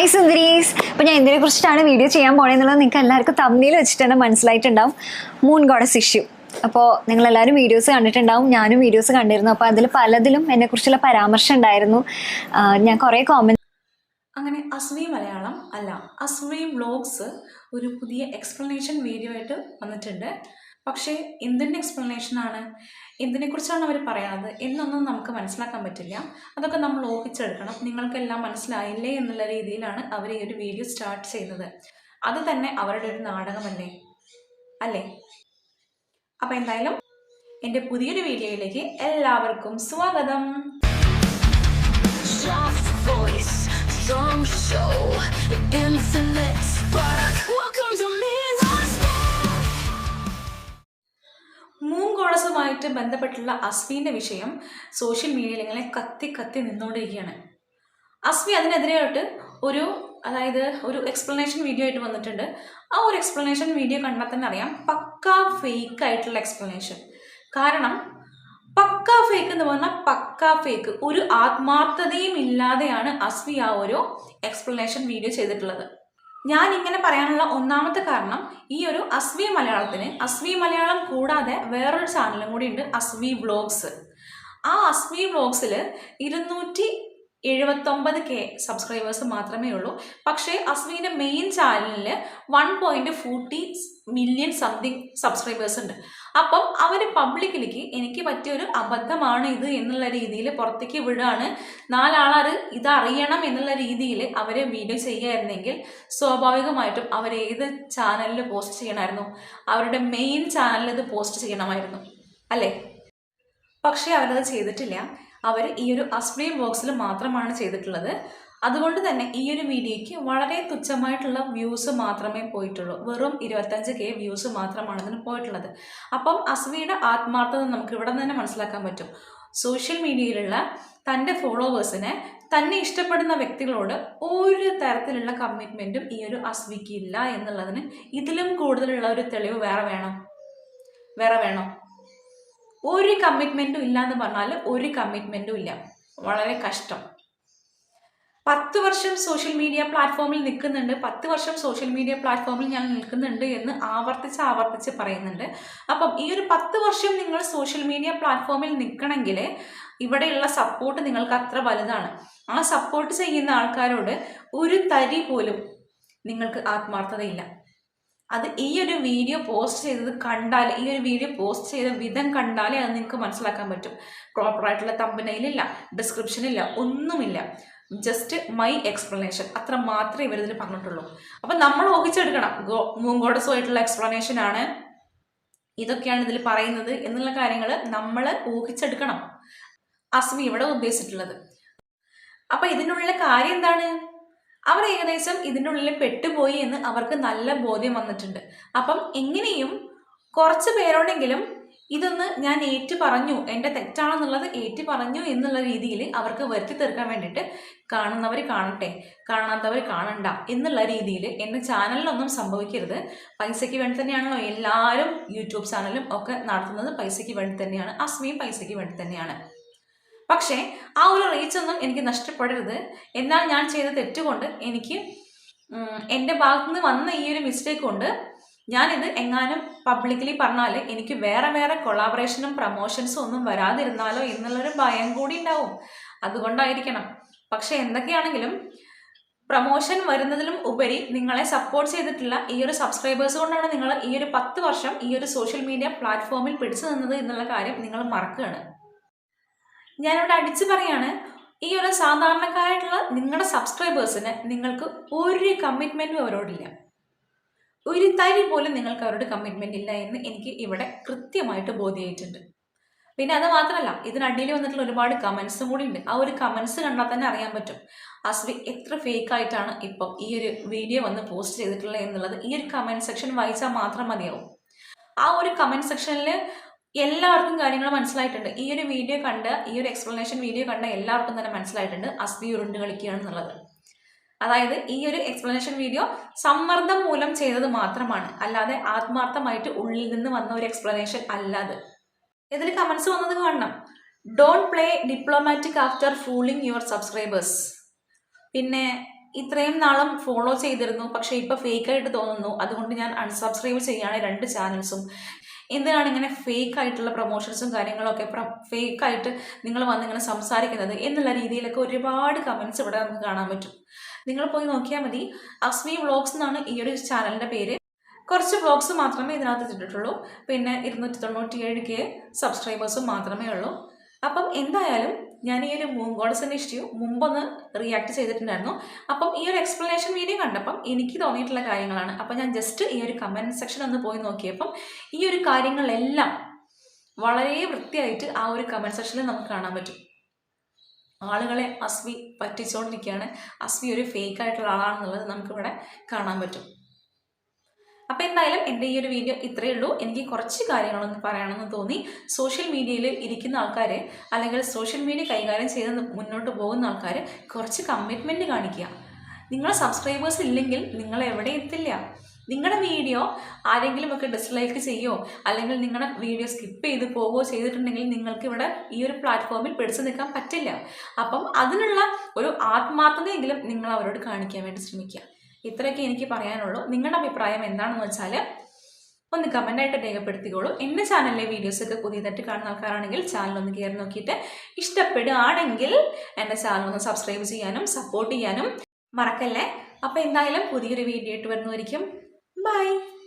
Hi സുന്ദരീസ്. അപ്പോൾ ഞാൻ എന്തിനെ കുറിച്ചിട്ടാണ് വീഡിയോ ചെയ്യാൻ പോണെന്നുള്ളത് നിങ്ങൾക്ക് എല്ലാവർക്കും തമ്മിൽ വെച്ചിട്ട് തന്നെ മനസ്സിലായിട്ടുണ്ടാവും. മൂൺ ഗോഡസ് ഇഷ്യൂ അപ്പോൾ നിങ്ങളെല്ലാവരും വീഡിയോസ് കണ്ടിട്ടുണ്ടാവും. ഞാനും വീഡിയോസ് കണ്ടിരുന്നു. അപ്പോൾ അതിൽ പലതിലും എന്നെക്കുറിച്ചുള്ള പരാമർശം ഉണ്ടായിരുന്നു. ഞാൻ കുറേ കോമന്റ് അങ്ങനെ അസ്വി മലയാളം അല്ല അസ്വി വ്ലോഗ്സ് ഒരു പുതിയ എക്സ്പ്ലനേഷൻ വീഡിയോ ആയിട്ട് വന്നിട്ടുണ്ട്. പക്ഷേ എന്തിന്റെ എക്സ്പ്ലനേഷനാണ് എന്തിനെക്കുറിച്ചാണ് അവർ പറയുന്നത് എന്നൊന്നും നമുക്ക് മനസ്സിലാക്കാൻ പറ്റില്ല. അതൊക്കെ നമ്മൾ ഊഹിച്ചെടുക്കണം. നിങ്ങൾക്കെല്ലാം മനസ്സിലായില്ലേ എന്നുള്ള രീതിയിലാണ് അവർ ഈ ഒരു വീഡിയോ സ്റ്റാർട്ട് ചെയ്യുന്നത് അത് തന്നെ അവരുടെ ഒരു നാടകമല്ലേ? അല്ലേ? അപ്പം എന്തായാലും എന്റെ പുതിയൊരു വീഡിയോയിലേക്ക് എല്ലാവർക്കും സ്വാഗതം. Song show. Welcome to Midnight's മൂങ്കോളസുമായിട്ട് ബന്ധപ്പെട്ടുള്ള അസ്വിന്റെ വിഷയം സോഷ്യൽ മീഡിയയിൽ ഇങ്ങനെ കത്തി കത്തി നിന്നുകൊണ്ടിരിക്കുകയാണ്. അസ്വി അതിനെതിരെയായിട്ട് ഒരു അതായത് ഒരു എക്സ്പ്ലനേഷൻ വീഡിയോ ആയിട്ട് വന്നിട്ടുണ്ട്. ആ ഒരു എക്സ്പ്ലനേഷൻ വീഡിയോ കണ്ടാൽ തന്നെ അറിയാം പക്കാ ഫേക്ക് ആയിട്ടുള്ള എക്സ്പ്ലനേഷൻ കാരണം പക്കാ ഫേക്ക് എന്ന് പറഞ്ഞാൽ പക്കാ ഫേക്ക് ഒരു ആത്മാർത്ഥതയും ഇല്ലാതെയാണ് അസ്വി ആ ഒരു എക്സ്പ്ലനേഷൻ വീഡിയോ ചെയ്തിട്ടുള്ളത്. ഞാൻ ഇങ്ങനെ പറയാനുള്ള ഒന്നാമത്തെ കാരണം ഈ ഒരു അസ്വി മലയാളത്തിന് അസ്വി മലയാളം കൂടാതെ വേറൊരു ചാനലും കൂടി ഉണ്ട് അസ്വി വ്ളോഗ്സ് ആ അസ്വി വ്ളോഗ്സിൽ ഇരുന്നൂറ്റി എഴുപത്തൊമ്പത് കെ സബ്സ്ക്രൈബേഴ്സ് മാത്രമേ ഉള്ളൂ. പക്ഷേ അസ്വിന്റെ മെയിൻ ചാനലിൽ one point forty million something subscribers ഉണ്ട്. അപ്പം അവർ പബ്ലിക്കിലേക്ക് എനിക്ക് പറ്റിയൊരു അബദ്ധമാണ് ഇത് എന്നുള്ള രീതിയിൽ പുറത്തേക്ക് വിടുകയാണ്. നാലാളാർ ഇതറിയണം എന്നുള്ള രീതിയിൽ അവർ വീഡിയോ ചെയ്യുമായിരുന്നെങ്കിൽ സ്വാഭാവികമായിട്ടും അവർ ഏത് ചാനലിൽ പോസ്റ്റ് ചെയ്യണമായിരുന്നു? അവരുടെ മെയിൻ ചാനലിൽ ഇത് പോസ്റ്റ് ചെയ്യണമായിരുന്നു. അല്ലേ? പക്ഷേ അവരത് ചെയ്തിട്ടില്ല. അവർ ഈ ഒരു അസ്പ്രീം ബോക്സിൽ മാത്രമാണ് ചെയ്തിട്ടുള്ളത്. അതുകൊണ്ട് തന്നെ ഈ ഒരു വീഡിയോയ്ക്ക് വളരെ തുച്ഛമായിട്ടുള്ള വ്യൂസ് മാത്രമേ പോയിട്ടുള്ളൂ. വെറും ഇരുപത്തഞ്ച് കെ വ്യൂസ് മാത്രമാണ് ഇതിന് പോയിട്ടുള്ളത്. അപ്പം അസ്വിയുടെ ആത്മാർത്ഥത നമുക്ക് ഇവിടെ തന്നെ മനസ്സിലാക്കാൻ പറ്റും. സോഷ്യൽ മീഡിയയിലുള്ള തന്റെ ഫോളോവേഴ്സിനെ തന്നെ ഇഷ്ടപ്പെടുന്ന വ്യക്തികളോട് ഒരു തരത്തിലുള്ള കമ്മിറ്റ്മെന്റും ഈ ഒരു അസ്വിക്ക് ഇല്ല എന്നുള്ളതിന് ഇതിലും കൂടുതലുള്ള ഒരു തെളിവ് വേറെ വേണം. വേറെ വേണം. ഒരു കമ്മിറ്റ്മെന്റും ഇല്ല എന്ന് പറഞ്ഞാൽ ഒരു കമ്മിറ്റ്മെന്റും ഇല്ല. വളരെ കഷ്ടം. പത്ത് വർഷം സോഷ്യൽ മീഡിയ പ്ലാറ്റ്ഫോമിൽ നിൽക്കുന്നുണ്ട്. പത്ത് വർഷം സോഷ്യൽ മീഡിയ പ്ലാറ്റ്ഫോമിൽ ഞാൻ നിൽക്കുന്നുണ്ട് എന്ന് ആവർത്തിച്ച് ആവർത്തിച്ച് പറയുന്നുണ്ട്. അപ്പം ഈ ഒരു പത്ത് വർഷം നിങ്ങൾ സോഷ്യൽ മീഡിയ പ്ലാറ്റ്ഫോമിൽ നിൽക്കണമെങ്കിൽ ഇവിടെയുള്ള സപ്പോർട്ട് നിങ്ങൾക്ക് അത്ര വലുതാണ്. ആ സപ്പോർട്ട് ചെയ്യുന്ന ആൾക്കാരോട് ഒരു തരി പോലും നിങ്ങൾക്ക് ആത്മാർത്ഥതയില്ല. അത് ഈ ഒരു വീഡിയോ പോസ്റ്റ് ചെയ്തത് കണ്ടാൽ ഈ ഒരു വീഡിയോ പോസ്റ്റ് ചെയ്ത വിധം കണ്ടാലേ അത് നിങ്ങൾക്ക് മനസ്സിലാക്കാൻ പറ്റും. പ്രോപ്പറായിട്ടുള്ള തമ്പനയിലില്ല ഡിസ്ക്രിപ്ഷനില്ല ഒന്നുമില്ല. ജസ്റ്റ് മൈ എക്സ്പ്ലനേഷൻ അത്ര മാത്രമേ ഇവരിതിൽ പറഞ്ഞിട്ടുള്ളൂ. അപ്പം നമ്മൾ ഊഹിച്ചെടുക്കണം. ഗോ മൂങ്കോഡസുമായിട്ടുള്ള എക്സ്പ്ലനേഷൻ ആണ് ഇതൊക്കെയാണ് ഇതിൽ പറയുന്നത് എന്നുള്ള കാര്യങ്ങൾ നമ്മൾ ഊഹിച്ചെടുക്കണം. അസ്മി ഇവിടെ ഉദ്ദേശിച്ചിട്ടുള്ളത്. അപ്പം ഇതിനുള്ള കാര്യം എന്താണ്? അവർ ഏകദേശം ഇതിന്റെ ഉള്ളിൽ പെട്ടുപോയി എന്ന് അവർക്ക് നല്ല ബോധ്യം വന്നിട്ടുണ്ട്. അപ്പം എങ്ങനെയും കുറച്ച് പേരോടെങ്കിലും ഇതൊന്ന് ഞാൻ ഏറ്റു പറഞ്ഞു എന്റെ തെറ്റാണെന്നുള്ളത് ഏറ്റു പറഞ്ഞു എന്നുള്ള രീതിയിൽ അവർക്ക് വരുത്തി തീർക്കാൻ വേണ്ടിയിട്ട് കാണുന്നവർ കാണട്ടെ കാണാത്തവർ കാണണ്ട എന്നുള്ള രീതിയിൽ എന്റെ ചാനലിലൊന്നും സംഭവിക്കരുത്. പൈസയ്ക്ക് വേണ്ടി തന്നെയാണല്ലോ എല്ലാവരും യൂട്യൂബ് ചാനലും ഒക്കെ നടത്തുന്നത് പൈസയ്ക്ക് വേണ്ടി തന്നെയാണ്. അസ്മിയും പൈസയ്ക്ക് വേണ്ടി തന്നെയാണ്. പക്ഷേ ആ ഒരു റീച്ച് ഒന്നും എനിക്ക് നഷ്ടപ്പെടരുത്. എന്നാൽ ഞാൻ ചെയ്ത തെറ്റുകൊണ്ട് എനിക്ക് എന്റെ ഭാഗത്തുനിന്ന് വന്ന ഈ ഒരു മിസ്റ്റേക്ക് കൊണ്ട് ഞാനിത് എങ്ങാനും പബ്ലിക്കലി പറഞ്ഞാൽ എനിക്ക് വേറെ വേറെ കൊളാബറേഷനും പ്രമോഷൻസും ഒന്നും വരാതിരുന്നാലോ എന്നുള്ളൊരു ഭയം കൂടി ഉണ്ടാവും. അതുകൊണ്ടായിരിക്കണം. പക്ഷെ എന്തൊക്കെയാണെങ്കിലും പ്രമോഷൻ വരുന്നതിലും ഉപരി നിങ്ങളെ സപ്പോർട്ട് ചെയ്തിട്ടുള്ള ഈ ഒരു സബ്സ്ക്രൈബേഴ്സ് കൊണ്ടാണ് നിങ്ങൾ ഈ ഒരു പത്ത് വർഷം ഈ ഒരു സോഷ്യൽ മീഡിയ പ്ലാറ്റ്ഫോമിൽ പിടിച്ചു നിന്നത് എന്നുള്ള കാര്യം നിങ്ങൾ മറക്കുകയാണ്. ഞാനിവിടെ അടിച്ചു പറയാണ് ഈ ഒരു സാധാരണക്കാരായിട്ടുള്ള നിങ്ങളുടെ സബ്സ്ക്രൈബേഴ്സിന് നിങ്ങൾക്ക് ഒരു കമ്മിറ്റ്മെന്റും അവരോടില്ല. ഒരു തരി പോലും നിങ്ങൾക്ക് അവരോട് കമ്മിറ്റ്മെന്റ് ഇല്ല എന്ന് എനിക്ക് ഇവിടെ കൃത്യമായിട്ട് ബോധ്യമായിട്ടുണ്ട് പിന്നെ അത് മാത്രമല്ല ഇതിനടിയിൽ വന്നിട്ടുള്ള ഒരുപാട് കമൻസും കൂടി ഉണ്ട്. ആ ഒരു കമൻസ് കണ്ടാൽ തന്നെ അറിയാൻ പറ്റും അസ്വി എത്ര ഫേക്ക് ആയിട്ടാണ് ഇപ്പം ഈ ഒരു വീഡിയോ വന്ന് പോസ്റ്റ് ചെയ്തിട്ടുള്ളത് എന്നുള്ളത്. ഈ ഒരു കമന്റ് സെക്ഷൻ വായിച്ചാൽ മാത്രം മതിയാവും. ആ ഒരു കമന്റ് സെക്ഷനിൽ എല്ലാവർക്കും കാര്യങ്ങൾ മനസ്സിലായിട്ടുണ്ട്. ഈ ഒരു വീഡിയോ കണ്ട് ഈ ഒരു എക്സ്പ്ലനേഷൻ വീഡിയോ കണ്ട എല്ലാവർക്കും തന്നെ മനസ്സിലായിട്ടുണ്ട് അസ്വി ഉരുണ്ട് കളിക്കുകയാണെന്നുള്ളത് അതായത് ഈ ഒരു എക്സ്പ്ലനേഷൻ വീഡിയോ സമ്മർദ്ദം മൂലം ചെയ്തത് മാത്രമാണ്. അല്ലാതെ ആത്മാർത്ഥമായിട്ട് ഉള്ളിൽ നിന്ന് വന്ന ഒരു എക്സ്പ്ലനേഷൻ അല്ലാതെ ഇതിൽ കമൻസ് വന്നത് കാണണം. Don't play diplomatic after fooling your subscribers പിന്നെ ഇത്രയും നാളും ഫോളോ ചെയ്തിരുന്നു. പക്ഷേ ഇപ്പോൾ ഫേക്കായിട്ട് തോന്നുന്നു. അതുകൊണ്ട് ഞാൻ അൺസബ്സ്ക്രൈബ് ചെയ്യുകയാണ് രണ്ട് ചാനൽസും എന്തിനാണ് ഇങ്ങനെ ഫേക്ക് ആയിട്ടുള്ള പ്രൊമോഷൻസും കാര്യങ്ങളൊക്കെ ഫേക്ക് ആയിട്ട് നിങ്ങൾ വന്നിങ്ങനെ സംസാരിക്കുന്നത്? എന്നുള്ള രീതിയിലൊക്കെ ഒരുപാട് കമൻസ് ഇവിടെ നമുക്ക് കാണാൻ പറ്റും. നിങ്ങൾ പോയി നോക്കിയാൽ മതി. അസ്മി വ്ളോഗ്സ് എന്നാണ് ഈ ഒരു ചാനലിന്റെ പേര്. കുറച്ച് വ്ളോഗ്സ് മാത്രമേ ഇതിനകത്ത് ഇട്ടിട്ടുള്ളൂ. പിന്നെ ഇരുന്നൂറ്റി തൊണ്ണൂറ്റി ഏഴ് സബ്സ്ക്രൈബേഴ്സും മാത്രമേ ഉള്ളൂ. അപ്പം എന്തായാലും ഞാൻ ഈ ഒരു മൂങ്കോഡസിന്റെ ഇഷ്യൂ മുമ്പൊന്ന് റിയാക്ട് ചെയ്തിട്ടുണ്ടായിരുന്നു. അപ്പം ഈ ഒരു എക്സ്പ്ലനേഷൻ വീഡിയോ കണ്ടപ്പം എനിക്ക് തോന്നിയിട്ടുള്ള കാര്യങ്ങളാണ്. അപ്പം ഞാൻ ജസ്റ്റ് ഈ ഒരു കമന്റ് സെക്ഷൻ ഒന്ന് പോയി നോക്കിയപ്പം ഈ ഒരു കാര്യങ്ങളെല്ലാം വളരെ വൃത്തിയായിട്ട് ആ ഒരു കമന്റ് സെക്ഷനിൽ നമുക്ക് കാണാൻ പറ്റും. ആളുകളെ അസ്മി പറ്റിച്ചുകൊണ്ടിരിക്കുകയാണ് അസ്മി ഒരു ഫേക്ക് ആയിട്ടുള്ള ആളാണെന്നുള്ളത് നമുക്കിവിടെ കാണാൻ പറ്റും. അപ്പോൾ എന്തായാലും എന്റെ ഈ ഒരു വീഡിയോ ഇത്രയേ ഉള്ളൂ. എനിക്ക് കുറച്ച് കാര്യങ്ങളൊന്ന് പറയണമെന്ന് തോന്നി. സോഷ്യൽ മീഡിയയിൽ ഇരിക്കുന്ന ആൾക്കാർ അല്ലെങ്കിൽ സോഷ്യൽ മീഡിയ കൈകാര്യം ചെയ്ത് മുന്നോട്ട് പോകുന്ന ആൾക്കാർ കുറച്ച് കമ്മിറ്റ്മെന്റ് കാണിക്കുക. നിങ്ങളെ സബ്സ്ക്രൈബേഴ്സ് ഇല്ലെങ്കിൽ നിങ്ങൾ എവിടെ എത്തില്ല? നിങ്ങളുടെ വീഡിയോ ആരെങ്കിലും ഒക്കെ ഡിസ്ലൈക്ക് ചെയ്യോ? അല്ലെങ്കിൽ നിങ്ങളുടെ വീഡിയോ സ്കിപ്പ് ചെയ്ത് പോവുകയോ ചെയ്തിട്ടുണ്ടെങ്കിൽ നിങ്ങൾക്ക് ഇവിടെ ഈ ഒരു പ്ലാറ്റ്ഫോമിൽ പിടിച്ചു നിൽക്കാൻ പറ്റില്ല. അപ്പം അതിനുള്ള ഒരു ആത്മാർത്ഥതയെങ്കിലും നിങ്ങൾ അവരോട് കാണിക്കാൻ വേണ്ടി ശ്രമിക്കുക. ഇത്രയൊക്കെ എനിക്ക് പറയാനുള്ളൂ. നിങ്ങളുടെ അഭിപ്രായം എന്താണെന്ന് വെച്ചാൽ ഒന്ന് കമന്റായിട്ട് രേഖപ്പെടുത്തിക്കോളൂ. എന്റെ ചാനലിലെ വീഡിയോസൊക്കെ പുതിയതായിട്ട് കാണുന്ന ആൾക്കാരാണെങ്കിൽ ചാനൽ ഒന്ന് കയറി നോക്കിയിട്ട് ഇഷ്ടപ്പെടുകയാണെങ്കിൽ എന്റെ ചാനൽ ഒന്ന് സബ്സ്ക്രൈബ് ചെയ്യാനും സപ്പോർട്ട് ചെയ്യാനും മറക്കല്ലേ? അപ്പോൾ എന്തായാലും പുതിയൊരു വീഡിയോ ആയിട്ട് വരുന്നതായിരിക്കും. Bye.